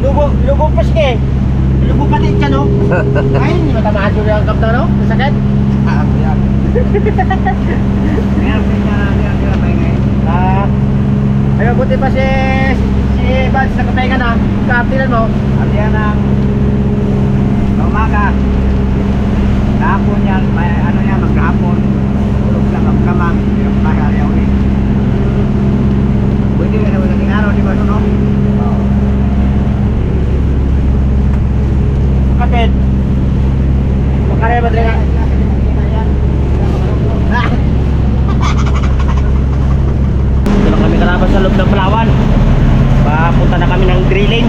Lubog, lubog pa siya eh. Lubog pati siya no. Ay, hindi matamaan yun ang kapta no? Masakit. Ah, ngayon. Ah, ayun, buti pa si, si Vance nakapahinga na. Kaartilan mo. Ang sa umaga. Kahapon yan, may ano yan, maghapon. Tulog lang ang kamang. Yung kaya ulit. Pwede ka naman naging araw, di ba, no? Oo. Kapit. Makaraya ba talaga? Ah! Dito na kami karabas sa loob ng Palawan. Papunta na kami ng drilling.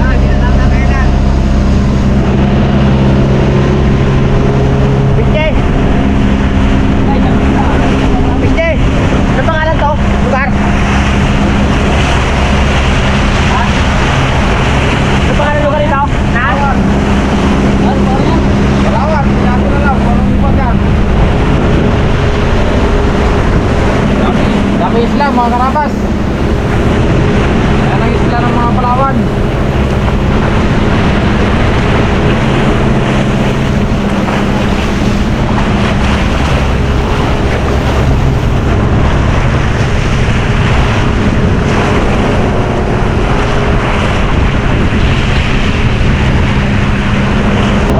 Ah, ginatatabi na. Piste! Piste! Ano pangalan to? Lugar? Ha? Ano pangalan lugar ito? Ha? Palawan, sinabi na lang, parang iwan yan. Dami isla, mga karabas. Yan ang isla ng mga Palawan.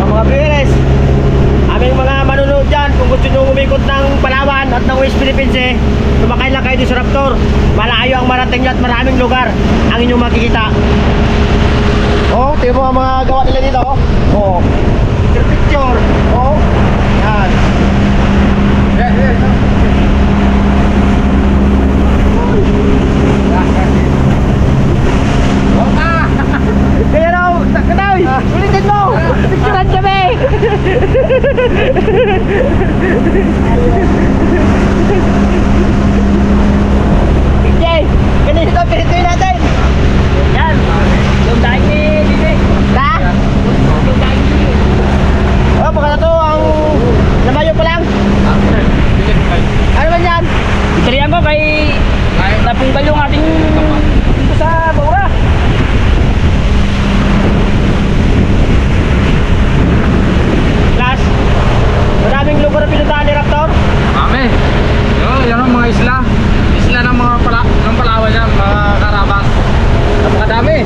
Oh, mga viewers, aming mga manunood dyan, kung gusto nyo umikot ng Palawan at ng Eh, sumakay lang kayo dito sa Raptor. Malayo ang marating nyo at maraming lugar ang inyong makikita. Oh, tingnan mo ang mga gawa nila dito. Oh, oh. picture picture. Oh, yan. Yes, yes. Kaya raw, kanaw, ulitin mo! Picturean kami! Jay, ganito ito, pinituin natin! Yan! Yung dahil ni Didi! Ha? Yung dahil ni Oh, baka na to ang namayo pa lang. Ano man yan? Italian ko kay napunggal yung ating dito sa Baura. Last, maraming lugar na pinuntahan ni Raptor. Kami. Yo, yan ang mga isla. Isla ng mga pala ng Palawan yan, mga karabas. Napakadami.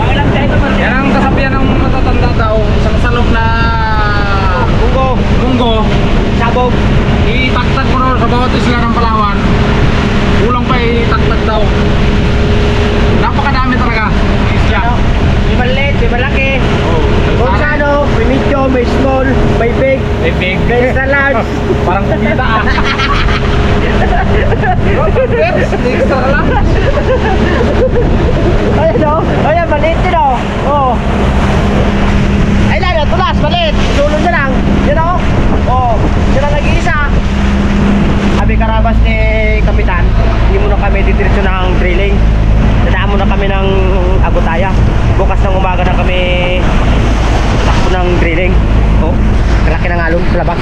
Okay lang tayo naman. Yan ang kasabihan ng matatanda daw, isang salok na Bungo, munggo, sabog. itaktak mo rin sa bawat isla ng Palawan. Kulang pa itaktak daw. Napakadami talaga. Isla. Ano? May maliit, may malaki. Oh, Kung sa ano, may medium, may small, may big, May big. may extra large. Parang kumita ah. Extra lang. Ayun o, ayun, maliit din o. Oo. Ay lang, tulas, maliit. Sulong niya lang. Yan o. Oo. Yan ang nag-iisa. Ni Kapitan, hindi muna kami didiretso ng drilling. Dadaan muna kami ng Agutaya. Bukas ng umaga na kami takbo ng drilling. Oh, kalaki ng alon sa.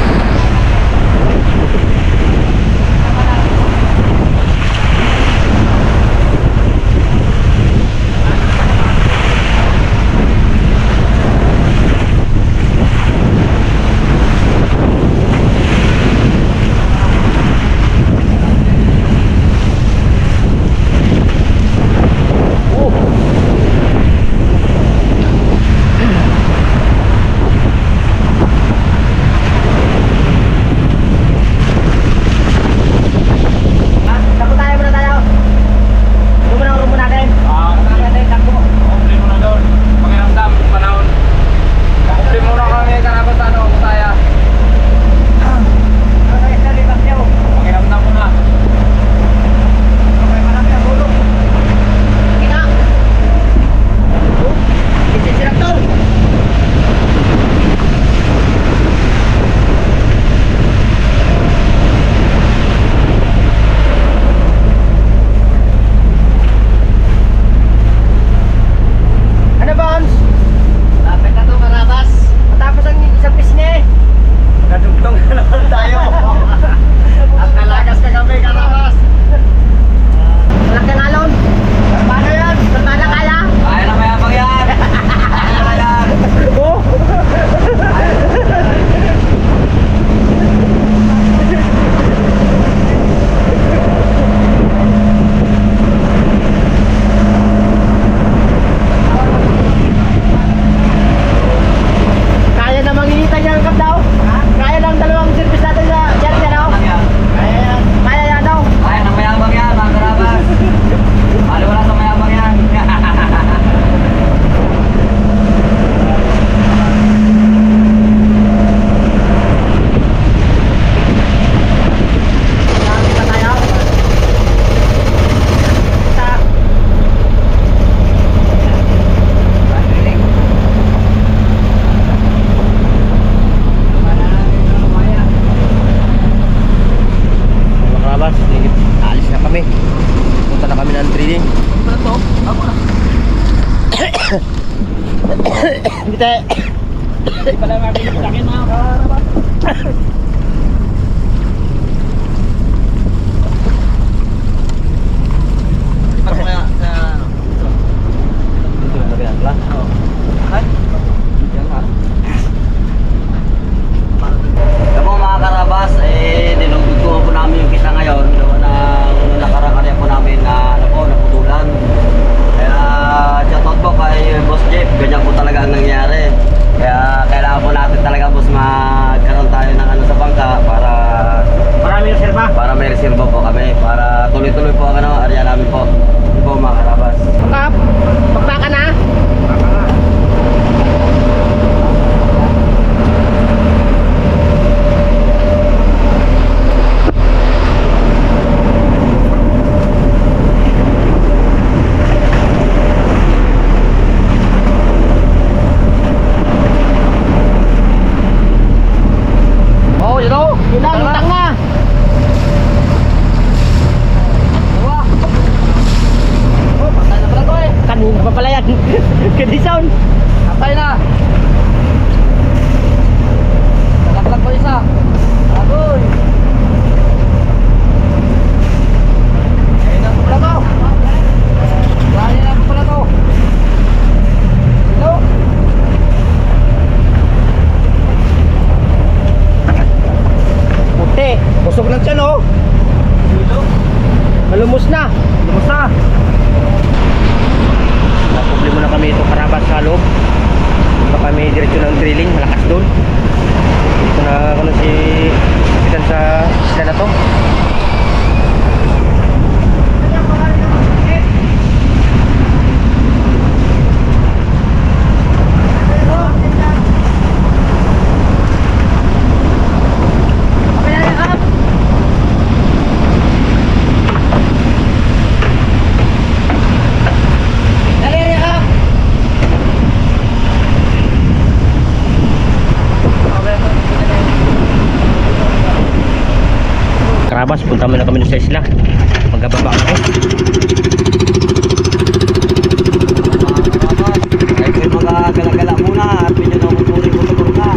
Busog lang siya, no? Malumos na. Malumos na. Problema na kami ito karabas sa loob. Baka kami diretso ng drilling, malakas doon. Ito na ano si Kapitan sa sila na to. Dali rin up! Karabas, punta muna kami sa isla. Magkababa ako. Kahit may mga gala-gala muna at medyo namumuri ko motor ka.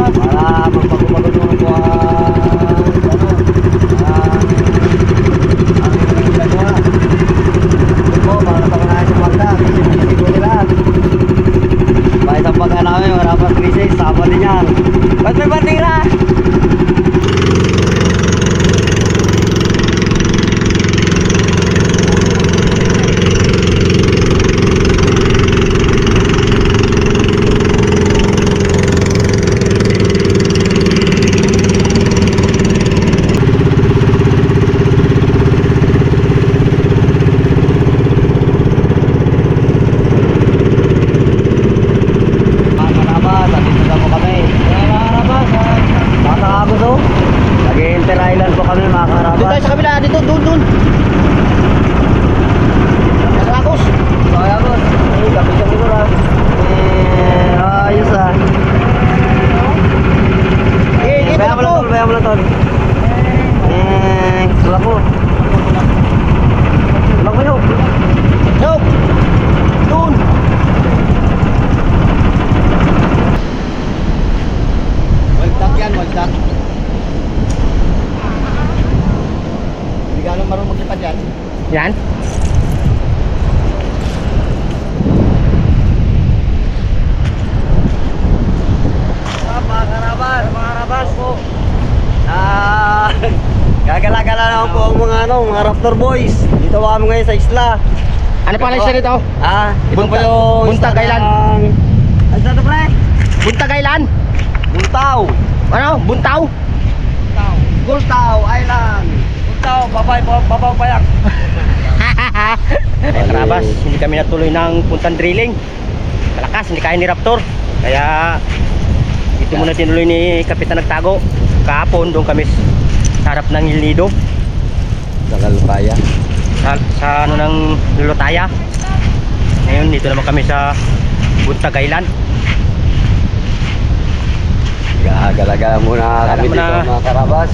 Para magpagumago naman po ang ano, ang ang ginagawa. Yun po, para pangunahan yung magda, kasi sisig ko nila. Kahit ang pagka namin, wala pa krisis, sama din yan. Ba't may bandira? Mga karabas, andito na po kami. Mga karabas, baka ako to. Nag-Inter Island po kami mga Doon karabas. tayo sa kabila, dito, doon, doon. Sa Lagos. Kaya boss, eh, kapit yung siguro ah. Eh, ayos ah. Eh, dito Bayaan mo na tol. Eh, wala po. Wala ko yun. Nope. Doon. Wild duck yan, wild duck. Hindi ka marunong maglipad yan. Yan. Ah, mga karabas, mga karabas po. Ah, gagala-gala naman po ang mga ano, mga Raptor Boys. Dito po kami ngayon sa isla. Ano pa lang nito? Ah, ito po Bunta- yung Buntag isla Island. ng... Ano ito pre? Buntag Island. Buntaw. Ano? Buntaw? Gultaw Island. Gultaw, babay, babaw payak. eh, karabas, hindi kami natuloy ng puntang drilling. Malakas, hindi kaya ni Raptor. Kaya, ito muna tinuloy ni Kapitan Nagtago. Kahapon, doon kami sa harap ng Il Nido. Nalalupaya. Sa, sa ano ng Lulutaya. Ngayon, dito naman kami sa Buntag Island. Gagala-gala muna kami muna. dito mga karabas.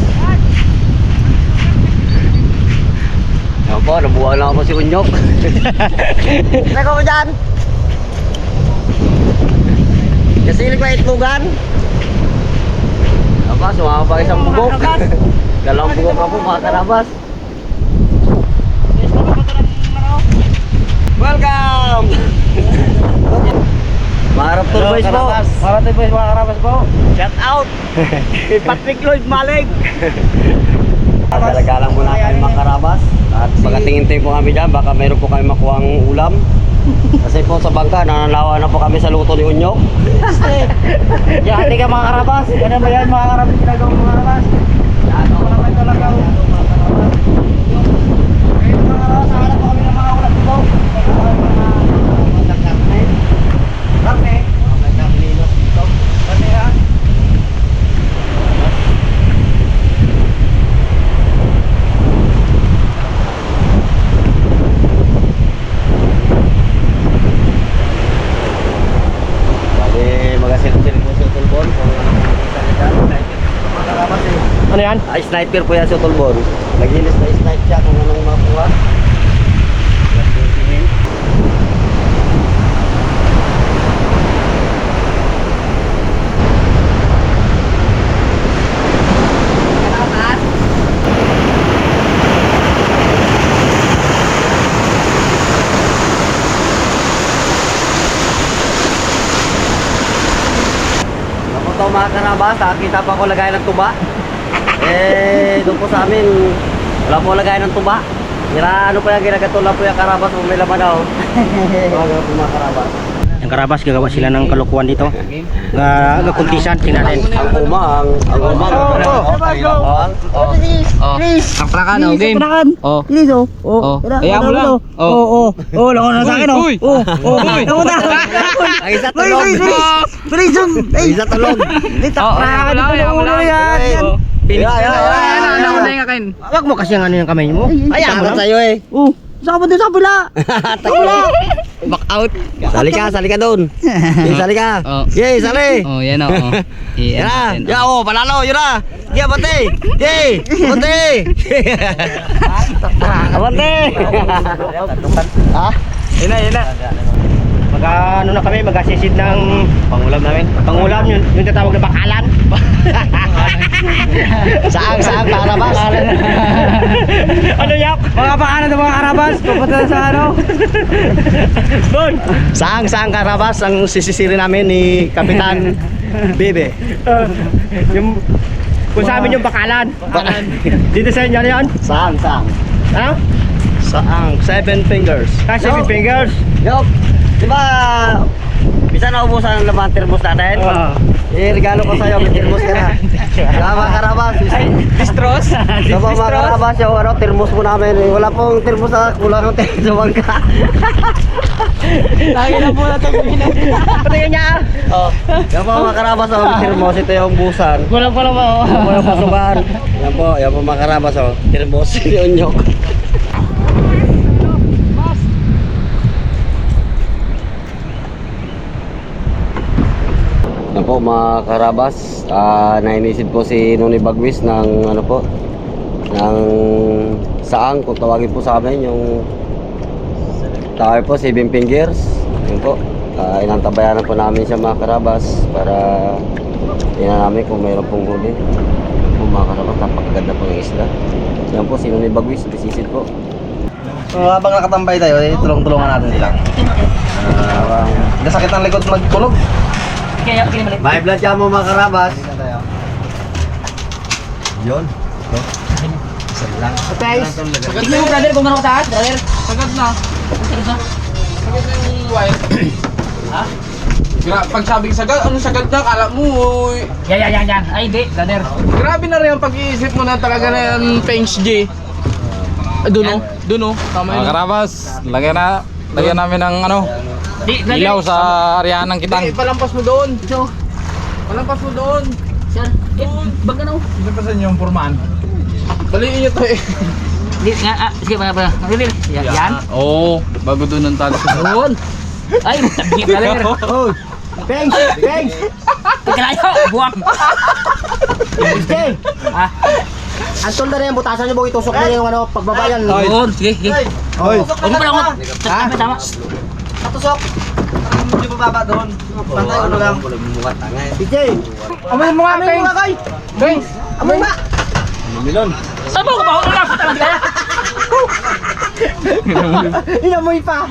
Yan po, nabuwag lang ako si Unyok. Teka mo dyan! Kasi hindi pa itlugan. Aba, sumama pa isang bugok. Dalawang bugok ako mga karabas. Welcome! Maharap tour boys po. Para tayo boys mga karabas po. Shout out! Patrick Lloyd Malig. Talaga lang muna kami mga karabas. At pagkatingin-tingin po kami dyan, baka meron po kami makuhang ulam. Kasi po sa bangka, nananawa na po kami sa luto ni Unyok. Yan, ka mga karabas. Ganun ba yan mga karabas ginagawa mga karabas? Yan, ako naman talaga. Ngayon mga karabas, hanap po kami ng mga ulat dito. Karne. Karne ha. Bali, magasilip-silip po si Utulbon. Kung ano po kita niya dyan, sniper po mga karabas eh. Ano yan? Ay, sniper po yan si Utulbon. Nagilis na snipe siya kung anong makuha. Ako to mga karabas, nakakita pa ako lagay ng tuba. Doon po sa amin, wala po lagay ng tuba. Kira ano po yung ginagatulan po yung karabas kung may laman daw. Mga po mga karabas. Yung karabas, gagawa sila ng kalukuhan dito. Ga gakuntisan, tingnan natin. Ang umang, ang umang. Oh, oh. Ang oh. Oh. Ang prakan, oh, game. Oh. Please, oh. Oh. Kaya mo lang. Oh, oh. Oh, langon na sa akin, oh. Oh, oh. Langon na. Ang isa Please, tulog. please, please. Please. Ang isa tulog. Dito, Oh, prakan wala, dito wala, ng ulo wala. yan. yan. Oh. Yan, yan, yan, na yung akin? Wag mo kasi ang ano yung kamay mo. Ayan mo sa'yo eh. Oh, mo din sa pula? Back out. Sali ka, sali ka doon. Yay, sali ka. Oh. Yay, sali. Oh, yan oh. oh. Yan na. Yan, Ya, oh, panalo, yun na. Yeah, bante. Yay, bante. Bante. Ha? Yun na, yun na. Mag ano na kami, mag-asisid ng pangulam namin. Pangulam, yung, yung tatawag na bakalan. Saang, saang karabas. ano yak? Mga bakalan ng mga karabas. Pupunta sa ano? Doon. Saang, saang karabas ang sisisirin namin ni Kapitan Bebe. Uh, yung kung sa amin yung bakalan. Bakalan. Dito sa inyo yun? Saang, saang. Ano? Saang, seven fingers. Ah, seven Yo. fingers. Yo, di ba, bisa naubusan ng laman termos natin? Oo. Eh, regalo ko sa'yo, may termos ka na. Sama karabas. Distros? Sama mga karabas, yung ano, termos mo namin. Eh, Wala pong termos sa kulang ng termos sa bangka. Lagi na po na ito. Patingin niya ah. Oh, yan po mga karabas, oh, may termos. Ito yung busan. Kulang pala ba? oh. Yan po yung pasukan. Yan po, yan po mga karabas, oh. Termos, yung Yan po mga karabas, ah, nainisid po si Noni Bagwis ng ano po, ng saang kung tawagin po sa amin yung tawag po seven fingers. Yun po, ah, inantabayanan po namin siya mga karabas para tingnan namin kung mayroon pong huli. Po mga karabas, napakaganda po ng isla. Yan po, si Noni Bagwis, bisisid po. So, habang nakatambay tayo, eh, tulong-tulungan natin sila. Uh, Nasakit ang likod magtulog. Kaya, kinamalik. May blood yan mo mga karabas. Yun. Guys, Tignan mo, brother, kung gano'n kataas, brother. Sagad na. Sagad na. Sagad na yung wire. ha? Gra pag sabing sagad, ano sagad na? Kala mo. Yan, yan, yan, yan. Ay, hindi, brother. Grabe na rin ang pag-iisip mo na talaga na yung Pengs G. Ah, Doon o, doon o. Tama Mga yun. karabas, lagyan na lagyan namin ng ano, Di, brother. ilaw sa ariyan ng kitang. Hindi, palampas mo doon. Palampas mo doon. Sir, eh, bag ano? Ito pa sa inyo yung purmaan. Baliin nyo to eh. Di, nga, ah, sige, mga brother. Reveal. Yan, yan. Oo, bago doon ang talo sa Doon. Ay, tabi, brother. oh. Pengs, pengs. Pagkalayo, buwak. Stay. Ah, Ang tolda na yan, butasan niyo po itusok na yung ano, pagbabayan. Oo, sige, sige. Hoy! Huwag mo pala ako. Tama, tama. Katusok! Hindi mo baba doon. Pantay ulo lang. DJ, Amoy mo nga, amoy mo nga kay. Guys, Amoy nga. Sabaw ko ba? Huwag na. Inamoy pa.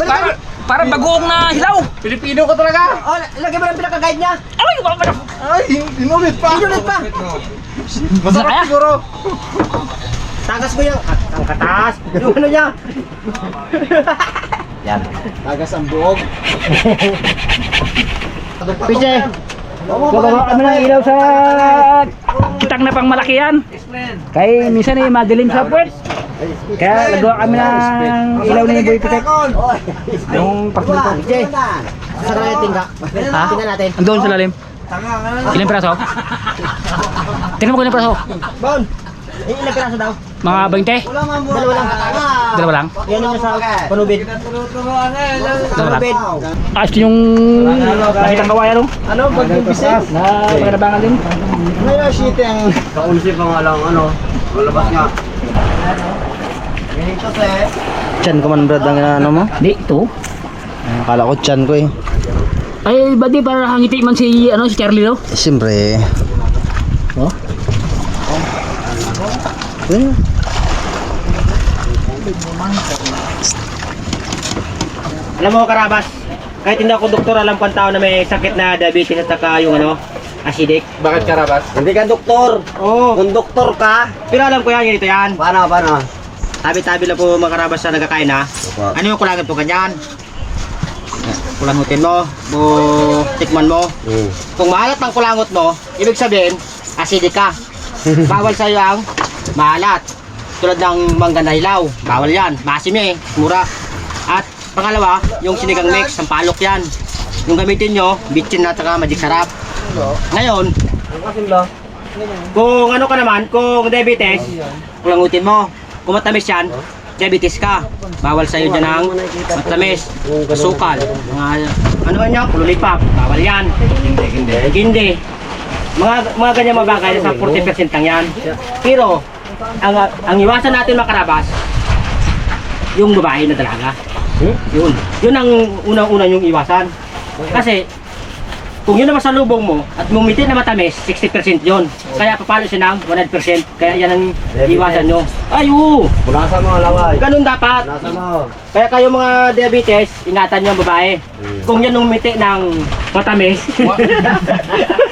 Balikan. Parang bagoong na hilaw. Pilipino ka talaga. Oh, lagyan mo ng pinaka-guide niya. Aray ko ba? Ay, inulit pa. Inulit pa. Masarap siguro. Tagas mo yung, ah, ang katas. Yung ano niya. Yan. Tagas ang buog. PJ, bababa kami ng ilaw sa Kitang na pang malaki yan. Kaya minsan eh, madilim sa puwet. Kaya nagawa kami ng ilaw ni Boy Pitek. Yung parkinto. PJ. Saan natin tingga? Ha? Tingnan natin. Doon sa lalim. Ilang piraso? Tingnan mo kung ilang piraso. Bon, eh, ilang piraso daw? Mga 20? Dalawa lang. Dalawa lang? Yan yung sa panubid. Dalawa lang? Panubid. Ayos yung nakitang kawayan no? Ano, pag yung bisit? Na pagkanabangan din. Ngayon, shit ang... Kaunsi pa nga lang, ano, malabas nga. Chan ko man brad ang ano mo? Di, ito. Akala ko chan ko eh. Ay, ba di para hangiti man si, ano, si Charlie no? Eh, Siyempre. Oh? Yun. Alam mo, Karabas, kahit hindi ako doktor, alam ko ang tao na may sakit na diabetes at saka yung ano, acidic. Bakit karabas? Hindi ka doktor. Oo. Kung doktor ka, Pero alam ko yan, ganito yan. paano, paano? Tabi-tabi lang po mga Karabas na nagkakain ha. Opo. Ano yung kulangan po ganyan? Kulangutin mo, o tikman mo. Hmm. Kung maalat ang kulangot mo, ibig sabihin, acidic ka. Bawal sa'yo ang maalat. Tulad ng mangga na hilaw, bawal yan. Maasim eh, mura. At pangalawa, yung sinigang mix, ang palok yan. Yung gamitin nyo, bitchin na saka magic sarap. Ngayon, kung ano ka naman, kung diabetes, kulangutin mo. Kung matamis yan, diabetes ka. Bawal sa'yo dyan ang matamis, asukal, mga ano yan yan, kululipap, bawal yan. Hindi. Mga mga ganyan mga bagay, nasa 40% lang yan. Pero, ang, ang iwasan natin makarabas, yung babae na dalaga. Yun. Yun ang unang-unang yung iwasan. Kasi, kung yun naman sa lubong mo at mumiti na matamis, 60% yun. Kaya papalo siya ng 100%. Kaya yan ang iwasan nyo. Ay, oo. Punasan mo, laway. Ganun dapat. Punasan mo. Kaya kayo mga diabetes, ingatan nyo ang babae. Kung yan umiti ng matamis, 60% yan.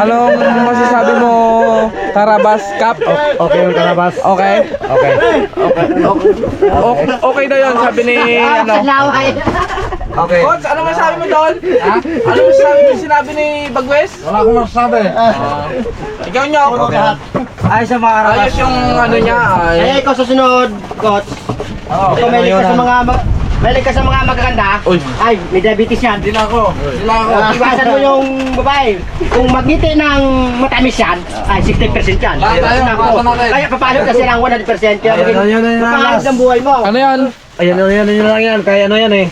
Anong masasabi mo, Karabas Cup? Okay yung kalabas. Okay? Okay. Okay, okay na yun, sabi ni, ano? Okay. Coach, ano masasabi mo doon? Ha? Ano masasabi mo sinabi ni Bagwes? Wala akong masasabi. Ikaw nyo. Ay, sa mga karabas. Ayos yung ano niya. Ay. Kaya ikaw sa sunod, coach. Oh, Kung may ka sa mga may ka sa mga magaganda, Uy. ay, may diabetes yan. Hindi na ako. Hindi na ako. Uh, iwasan mo yung babae. Kung magngiti ng matamis yan, ay 60% yan. Lahat natin. Kaya papalo kasi ng 100%. Kaya maging Ayun, yun, yun, yun, mapangarap last. ng buhay mo. Ano yan? Ayan, ano yan, yun lang yan. Kaya ano yan eh.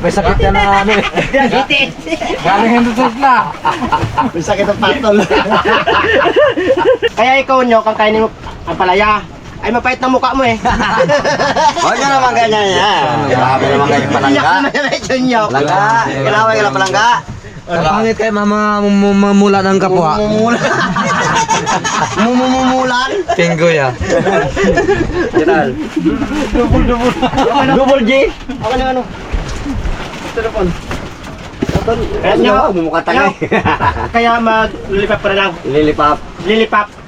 May sakit yan na ano eh. Diabetes. Galing Henderson na. May sakit ang patol. Kaya ikaw nyo, kang kainin mo ang palaya, ay mapait na mukha mo eh. Huwag ka naman ganyan yan. Grabe naman kayo palangga. Palangga. Kilaway ka lang palangga. Pangit kayo mama mamumula ng kapwa. Mumumulan. Pinggoy ah. General. Double G. Ako na ano. Telepon. Kaya nyo, Mumukha tanga eh. kaya mag lilipap pa na lang. Lilipap. Lilipap.